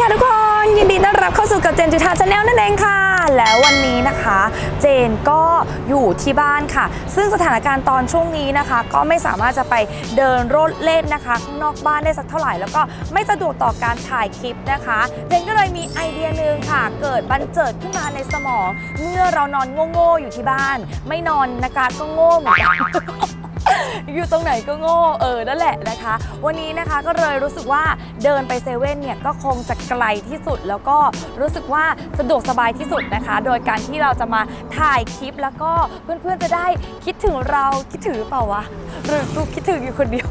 ค่ะทุกคน ยินดีต้อนรับเข้าสู่กับเจนจุธาชาแนลนั่นเองค่ะ แล้ววันนี้นะคะ เจนก็อยู่ที่บ้านค่ะ ซึ่งสถานการณ์ตอนช่วงนี้นะคะ ก็ไม่สามารถจะไปเดินรถเล่นนะคะข้างนอกบ้านได้สักเท่าไหร่แล้วก็ไม่สะดวกต่อการถ่ายคลิปนะคะ เจนก็เลยมีไอเดียหนึ่งค่ะ เกิดบันเจิดขึ้นมาในสมอง เมื่อเรานอนโง่ๆอยู่ที่บ้าน ไม่นอนนะคะก็โง่เหมือนกันอยู่ตรงไหนก็โง่เออนั่นแหละนะคะ วันนี้นะคะก็เลยรู้สึกว่า เดินไปเซเว่นเนี่ยก็คงจะไกลที่สุด แล้วก็รู้สึกว่าสะดวกสบายที่สุดนะคะ โดยการที่เราจะมาถ่ายคลิปแล้วก็เพื่อนๆจะได้คิดถึงเราคิดถึงหรือเปล่าวะหรือกูคิดถึงอยู่คนเดียว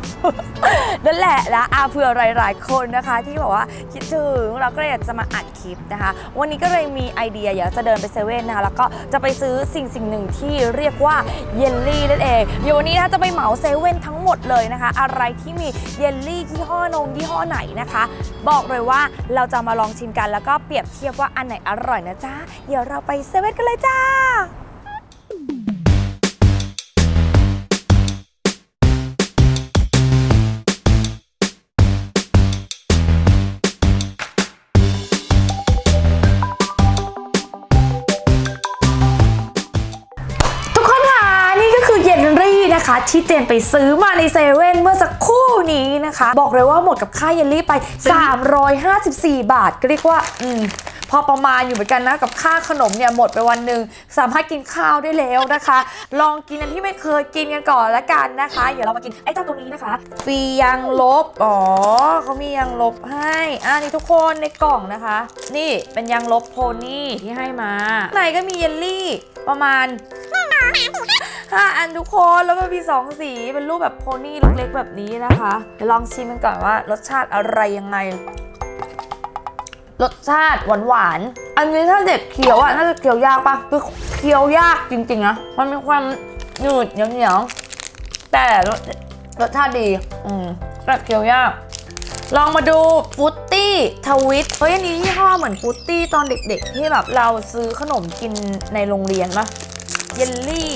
นั่นแหละนะอาเผื่อหลาย ๆ คนนะคะ ที่บอกว่าคิดถึงเราก็เลยอยากจะมาอัดคลิปนะคะ วันนี้ก็เลยมีไอเดียอยากจะเดินไปเซเว่นนะคะแล้วก็จะไปซื้อสิ่งสิ่งหนึ่งที่เรียกว่าเยลลี่นั่นเองเดี๋ยววันนี้นะคะจะไปเหมาเซเว่นทั้งหมดเลยนะคะ อะไรที่มีเยลลี่ยี่ห้อนมยี่ห้อไหนนะคะ บอกเลยว่าเราจะมาลองชิมกันแล้วก็เปรียบเทียบว่าอันไหนอร่อยนะจ๊ะ เดี๋ยวเราไปเซเว่นกันเลยจ้า ที่เจนไปซื้อมาในเซเว่นเมื่อสักครู่นี้นะคะ บอกเลยว่าหมดกับค่าเยลลี่ไป 354 บาท ก็เรียกว่าอืมพอประมาณอยู่เหมือนกันนะ กับค่าขนมเนี่ยหมดไปวันหนึ่งสามารถกินข้าวได้แล้วนะคะ ลองกินอันที่ไม่เคยกินกันก่อนละกันนะคะ เดี๋ยวเรามากินไอ้เจ้าตัวนี้นะคะฟรียังลบ อ๋อเขามียังลบให้อ่านี่ทุกคนในกล่องนะคะ นี่เป็นยังลบโพนี่ที่ให้มาข้างในก็มีเยลลี่ประมาณ ห้าอันทุกคนแล้วมันมีสองสีเป็นรูปแบบโพนี่เล็กๆ แบบนี้นะคะเดี๋ยวลองชิมกันก่อนว่ารสชาติอะไรยังไง รสชาติหวานๆ อันนี้ถ้าเด็กเคี้ยวอะน่าจะเคี้ยวยากปะคือเคี้ยวยากจริงๆนะมันมีความหนืดเหนียวๆแต่รสรสชาติดี อืมแต่เคี้ยวยากลองมาดูฟุตตี้ทวิตเฮ้ยอันนี้ยี่ห้อเหมือนฟุตตี้ตอนเด็กๆ ที่แบบเราซื้อขนมกินในโรงเรียนปะเยลลี่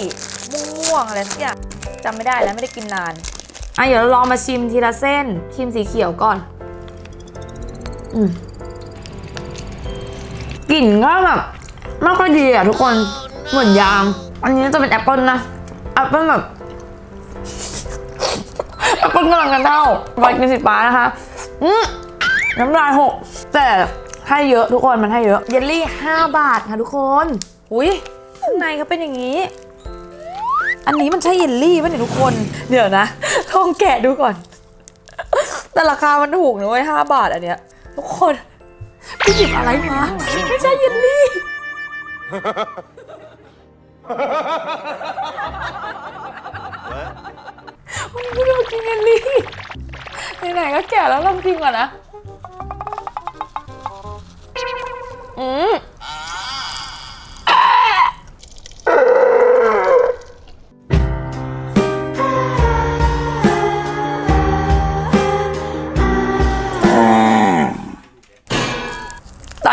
ม่วงๆอะไรสักอย่างจำไม่ได้แล้วไม่ได้กินนานอะเดี๋ยวเราลองมาชิมทีละเส้น ชิมสีเขียวก่อน อืมกลิ่นก็แบบไม่ค่อยดีอะทุกคนเหมือนยางอันนี้จะเป็นแอปเปิลนะแอปเปิลแบบแอปเปิลกำลังกันเท่าไวกินสีฟ้านะคะอืมน้ำลายหกแต่ให้เยอะทุกคนมันให้เยอะ เยลลี่ 5 บาทค่ะทุกคน อุ้ยข้างในเขาเป็นอย่างนี้ อันนี้มันใช่เยลลี่ป่ะเนี่ยทุกคน เดี๋ยวนะลองแกะดูก่อน แต่ราคามันถูกนะเว้ยห้าบาทอันเนี้ย ทุกคนพี่หยิบอะไรมา ไม่ใช่เยลลี่ วันนี้ไม่ได้มากินเยลลี่ไหนๆก็แก่แล้วลองกินก่อนนะ อืม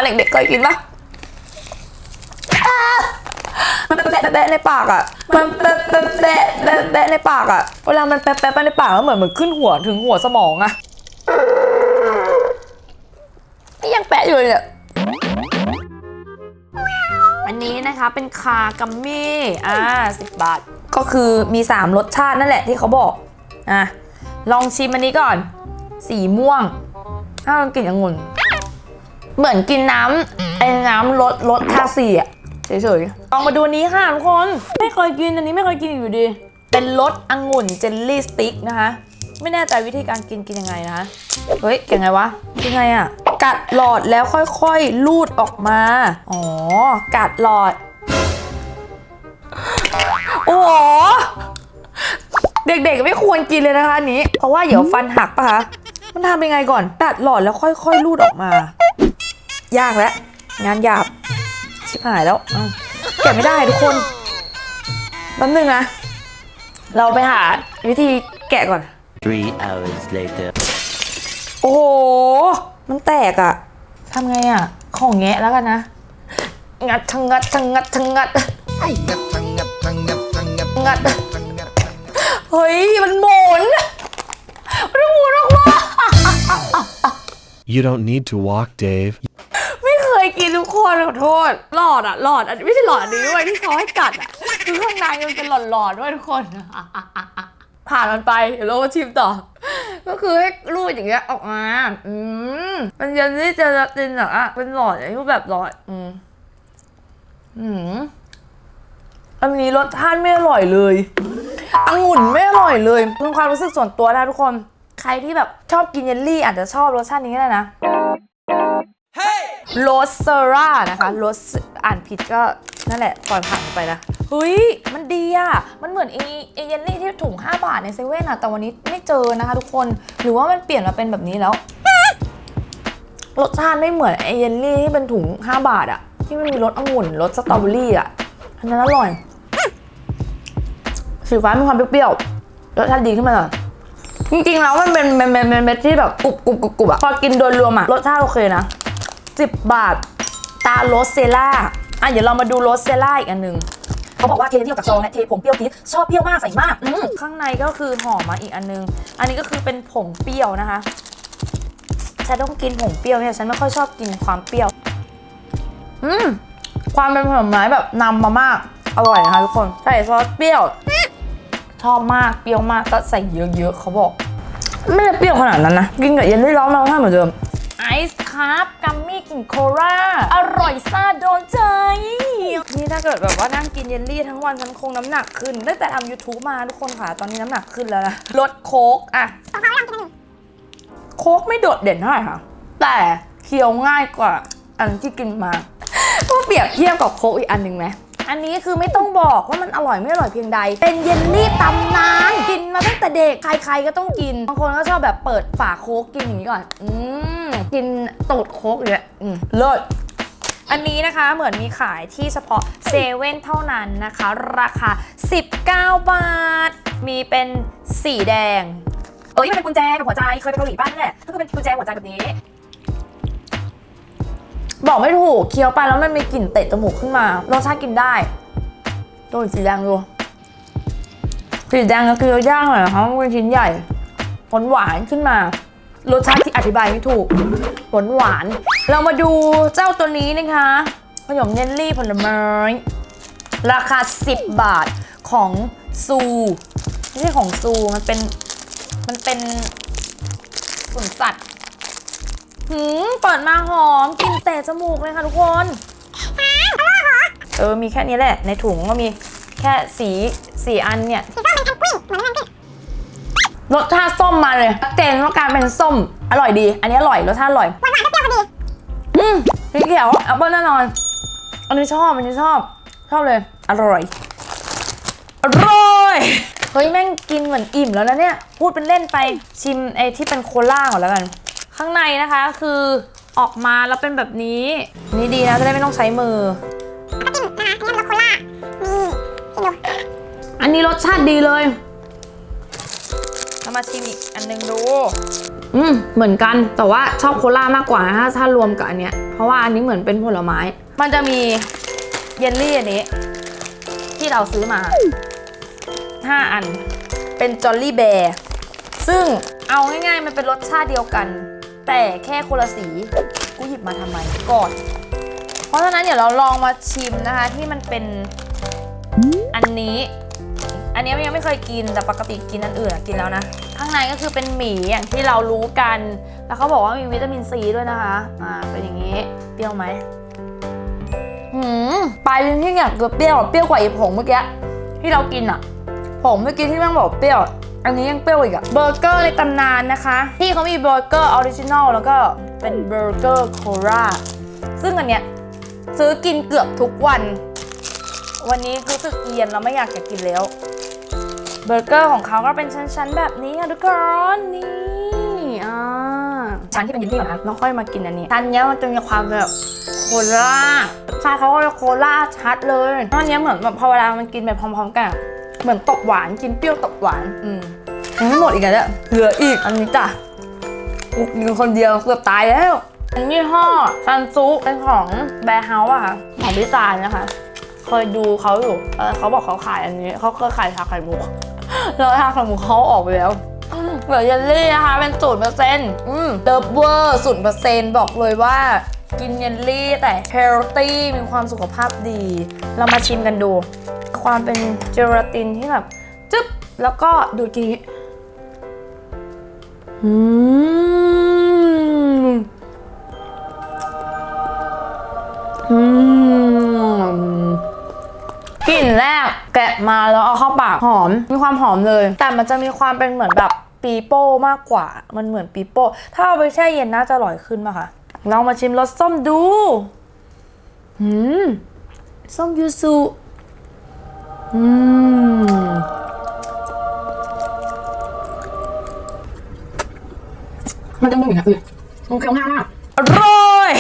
อนเด็กๆเคยกินปะมันแตะๆในปากอะ มันแตะๆแตะแตะในปากอะ เวลามันแตะๆไปในปากแล้วเหมือนเหมือนขึ้นหัวถึงหัวสมองอะนี่ยังแปะอยู่เลยเนี่ยอันนี้นะคะเป็นคากัมมี่อ่าสิบบาท ก็คือมี3รสชาตินั่นแหละที่เขาบอกอะลองชิมอันนี้ก่อน สีม่วงถ้าลองกลิ่นองุ่น เหมือนกินน้ำไอ้น้ำรสรสทาสีอะเฉยๆลองมาดูอันนี้ค่ะทุกคน ไม่เคยกินอันนี้ไม่เคยกินอยู่ดี เป็นรสองุ่นเจลลี่สติ๊กนะคะ ไม่แน่ใจวิธีการกินกินยังไงนะคะเฮ้ยยังไงวะยังไงอะกัดหลอดแล้วค่อยๆ ลูดออกมา อ๋อ กัดหลอด โอ้โห เด็กๆไม่ควรกินเลยนะคะอันนี้ เพราะว่าเดี๋ยวฟันหักปะคะ มันทำยังไงก่อนตัดหลอดแล้วค่อยๆ ลูดออกมา ยากแล้วงานหยาบ ชิบหายแล้วเอ้าแกะไม่ได้ทุกคนแป๊บนึงนะ เราไปหาวิธีแกะก่อน Three hours later. โอ้โห มันแตกอะทำไงอะของแงะแล้วกันนะ งัดชะงัดชะงัดชะงัดงัดทั้งงัดทั้งงัดทั้งงัดงัดทั้งงัดเฮ้ย มันหมุนมันหมุนออกมา You don't need to walk, Dave. ไม่เคยกินทุก คนขอโทษ หลอดอะหลอดอันไม่ใช่หลอดอันนี้ด้วยที่เขาให้กัดอะคือข้างในมันเป็นหลอดๆด้วยทุกคนผ่านมันไปเดี๋ยวเรามาชิมต่อ ก็คือให้รูดอย่างเงี้ยออกมา อืมเป็นเยลลี่เจลาตินอะเป็นหลอดไอ้รูปแบบหลอด อืมอืมอันนี้รสชาติไม่อร่อยเลยองุ่นไม่อร่อยเลยเป็นความรู้สึกส่วนตัวนะทุกคน ใครที่แบบชอบกินเยลลี่อาจจะชอบรสชาตินี้ก็ได้นะ โรสเซรานะคะโรสอ่านผิดก็นั่นแหละปล่อยผ่านไปนะเฮ้ย มันดีอะ มันเหมือนไอไอเยลลี่ที่ถุง 5 บาทในเซเว่นอะแต่วันนี้ไม่เจอนะคะทุกคน หรือว่ามันเปลี่ยนมาเป็นแบบนี้แล้ว รสชาติไม่เหมือนไอเยลลี่ที่เป็นถุง 5 บาทอะที่มันมีรสองุ่นรสสตรอเบอรี่อะอันนั้นอร่อยสีฟ้ามีความเปรี้ยวๆรสชาติดีขึ้นมาหน่อยจริงๆแล้วมันเป็นเป็นเป็นเป็นเม็ดที่แบบกรุบกรุบกรุบกรุบอะพอกินโดยรวมอะรสชาติโอเคนะ สิบบาท ตาโรสเซล่าอะเดี๋ยวเรามาดูโรสเซล่าอีกอันหนึ่งเขาบอกว่าเทเที่ยวกับซองและเทผงเปรี้ยวจี๊ดชอบเปรี้ยวมากใส่มากอืมข้างในก็คือห่อมาอีกอันนึง อันนี้ก็คือเป็นผงเปรี้ยวนะคะฉันต้องกินผงเปรี้ยวเนี่ยฉันไม่ค่อยชอบกินความเปรี้ยว อืมความเป็นผลไม้แบบนำมามาก อร่อยนะคะทุกคนใส่ซอสเปรี้ยว ชอบมากเปรี้ยวมากก็ใส่เยอะๆเขาบอก ไม่ได้เปรี้ยวขนาดนั้นนะ กินกับเยลลี่ร้อนเราให้เหมือนเดิมไอซ์ ครับกัมมี่กลิ่นโคราอร่อยซาโดนใจ นี่ถ้าเกิดแบบว่านั่งกินเยลลี่ทั้งวันฉันคงน้ำหนักขึ้น ตั้งแต่ทำ YouTube มาทุกคนค่ะ ตอนนี้น้ำหนักขึ้นแล้วนะลดโค้กอะโค้กไม่โดดเด่นเท่าไหร่ค่ะ แต่เคี้ยวง่ายกว่าอันที่กินมาก็เปรียบเทียบกับโค้กอีกอันหนึ่งไหมอันนี้คือไม่ต้องบอกว่ามันอร่อยไม่อร่อยเพียงใด เป็นเยลลี่ตำนาน กินมาตั้งแต่เด็ก ใครๆก็ต้องกิน บางคนก็ชอบแบบเปิดฝาโค้กกินอย่างนี้ก่อน อืม กินตูดโค้กอย่างเงี้ยอืม เลิศ อันนี้นะคะเหมือนมีขายที่เฉพาะเซเว่นเท่านั้นนะคะ ราคา 19 บาท มีเป็นสีแดง เอ้ยมันเป็นกุญแจกับหัวใจ เคยไปเกาหลีบ้านนี่แหละก็คือเป็นกุญแจหัวใจแบบนี้ บอกไม่ถูกเคี้ยวไปแล้วมันมีกลิ่นเตะจมูกขึ้นมารสชาติกินได้ดูสีแดงดูสีแดงก็คือย่างหน่อยนะคะมันเป็นชิ้นใหญ่หวานหวานๆขึ้นมา รสชาติที่อธิบายไม่ถูก หวานหวานๆเรามาดูเจ้าตัวนี้นะคะขนมเยลลี่ผลไม้ ราคา 10 บาทของซูไม่ใช่ของซูมันเป็น มันเป็นสวนสัตว์หืมเปิดมาหอมกลินเตะจมูกเลยค่ะทุกคนเออ มีแค่นี้แหละ ในถุงก็มีแค่สีสีอันเนี่ยรสชาติส้ มมาเลยชัดเจนว่าการเป็นส้มอร่อยดี อันนี้อร่อยรสชาติอร่อยหวานๆเปรี้ยวพอดีอืมสีเขียวแอปเปิ้ลแน่นอน อันนี้ชอบอันนี้ชอบ ชอบเลย อร่อยอร่อยเฮ้ยแม่งกินเหมือนอิ่มแล้วนะเนี่ย พูดเป็นเล่นไปชิมไอ้ที่เป็นโคล่าก่อนแล้วกัน ข้างในนะคะคือออกมาแล้วเป็นแบบนี้ นี่ดีนะจะได้ไม่ต้องใช้มืออันนี้รสชาติดีเลยเรามาชิมอีกอันหนึงดู อืมเหมือนกันแต่ว่าชอบโคล่ามากกว่านะถ้าถ้ารวมกับอันเนี้ยเพราะว่าอันนี้เหมือนเป็นผลไม้ มันจะมีเยลลี่อันนี้ ที่เราซื้อมา 5 อัน เป็นจอลลี่แบร์ซึ่งเอาง่ายๆมันเป็นรสชาติเดียวกัน แต่แค่คนละสีกูหยิบมาทำไมก่อนเพราะฉะนั้นเดี๋ยวเราลองมาชิมนะคะที่มันเป็นอันนี้ อันนี้ยังไม่เคยกินแต่ปกติกินอันอื่นกินแล้วนะ ข้างในก็คือเป็นหมี่อย่างที่เรารู้กัน แล้วเขาบอกว่ามีวิตามินซีด้วยนะคะ อ่าเป็นอย่างนี้เปรี้ยวไหมหืมปลายลิ้นที่เนี่ยเกือบเปรี้ยวเปรี้ยวกว่าไอ้ผงเมื่อกี้ที่เรากินอะผงเมื่อกี้ที่แม่งบอกเปรี้ยวอันนี้ยังเปรี้ยวอีกอะเบอร์เกอร์ในตำนานนะคะ ที่เขามีเบอร์เกอร์ออริจินอลแล้วก็เป็นเบอร์เกอร์โคราซึ่งอันเนี้ยซื้อกินเกือบทุกวัน วันนี้รู้สึกเอียนแล้วไม่อยากจะกินแล้ว เบอร์เกอร์ของเขาก็เป็นชั้นๆแบบนี้ค่ะทุกคนนี่อ่าชั้นที่เป็นเยลลี่เหรอคะแล้วค่อยมากินอันนี้ชั้นเนี้ยมันจะมีความแบบโคล่าใช่เขาก็จะโคล่าชัดเลยอันเนี้ยเหมือนแบบพอเวลามันกินไปพร้อม ๆ กันอะเหมือนตบหวานกินเปรี้ยวตบหวาน อืมยังไม่หมดอีกแล้วเหลืออีกอันนี้จ้ะกูกินคนเดียวเกือบตายแล้วอันนี้ห่อซันซุเป็นของแบร์เฮาส์อะค่ะของพิซซ่านะคะ เคยดูเขาอยู่เออเขาบอกเขาขายอันนี้ เขาเคยขายชาไข่มุก แล้วชาไข่มุกเขาออกไปแล้วอืมเหลือเยลลี่นะคะ เป็นศูนย์เปอร์เซ็นต์อืมเดิบเวอร์ศูนย์เปอร์เซ็นต์บอกเลยว่ากินเยลลี่แต่เฮลตี้มีความสุขภาพดี เรามาชิมกันดู ความเป็นเจลาตินที่แบบจึ๊บ แล้วก็ดูดกินอย่างนี้อืมอืมกลิ่นแรกแกะมาแล้วเอาเข้าปากหอม มีความหอมเลย แต่มันจะมีความเป็นเหมือนแบบปีโป้มากกว่า มันเหมือนปีโป้ ถ้าเอาไปแช่เย็นน่าจะอร่อยขึ้นป่ะคะ ลองมาชิมรสส้มดูหืม ส้มยูสุ อืม มันจะมึนอย่างเงี้ยคือมันเคี้ยวง่ายมากอร่อย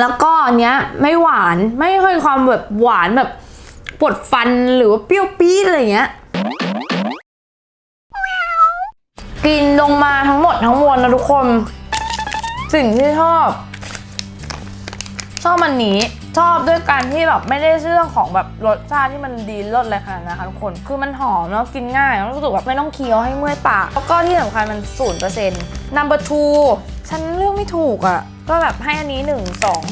แล้วก็อันเนี้ยไม่หวาน ไม่ค่อยความแบบหวานแบบปวดฟันหรือว่าเปรี้ยวปี๊ดอะไรอย่างเงี้ย กินลงมาทั้งหมดทั้งมวลนะทุกคน สิ่งที่ชอบ ชอบมันนี้ชอบด้วยการที่แบบไม่ได้เรื่องของแบบรสชาติที่มันดีเลิศอะไรขนาดนั้นนะคะทุกคนคือมันหอมแล้วกินง่ายแล้วรู้สึกแบบไม่ต้องเคี้ยวให้เมื่อยปากแล้วก็ที่สำคัญมันศูนย์เปอร์เซ็นต์ number two ฉันเลือกไม่ถูกอะ่ะ ก็แบบให้อันนี้หนึ่งสอง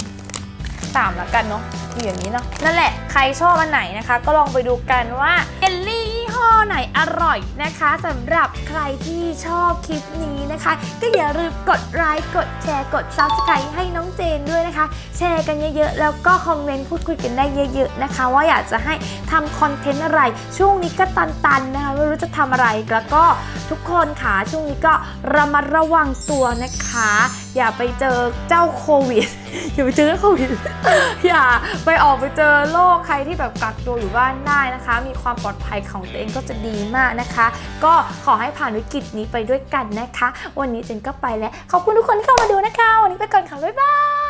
สามแล้วกันเนาะคืออย่างนี้เนาะนั่นแหละใครชอบอันไหนนะคะ ก็ลองไปดูกันว่าเยลลี่ ห้อไหนอร่อยนะคะสำหรับใครที่ชอบคลิปนี้นะคะ ก็อย่าลืมกดไลค์กดแชร์กด subscribe ให้น้องเจนด้วยนะคะ แชร์กันเยอะๆ แล้วก็คอมเมนต์พูดคุยกันได้เยอะ ๆ นะคะ ว่าอยากจะให้ทำคอนเทนต์อะไร ช่วงนี้ก็ตันๆนะคะไม่รู้จะทำอะไรแล้วก็ทุกคนค่ะช่วงนี้ก็ระมัดระวังตัวนะคะ อย่าไปเจอเจ้าโควิด อย่าไปเจอเจ้าโควิด อย่าไปออกไปเจอโรคใครที่แบบกักตัวอยู่บ้านได้นะคะ มีความปลอดภัยของตัวเองก็จะดีมากนะคะ ก็ขอให้ผ่านวิกฤตนี้ไปด้วยกันนะคะ วันนี้เจนก็ไปแล้ว ขอบคุณทุกคนที่เข้ามาดูนะคะ วันนี้ไปก่อนค่ะ บ๊ายบาย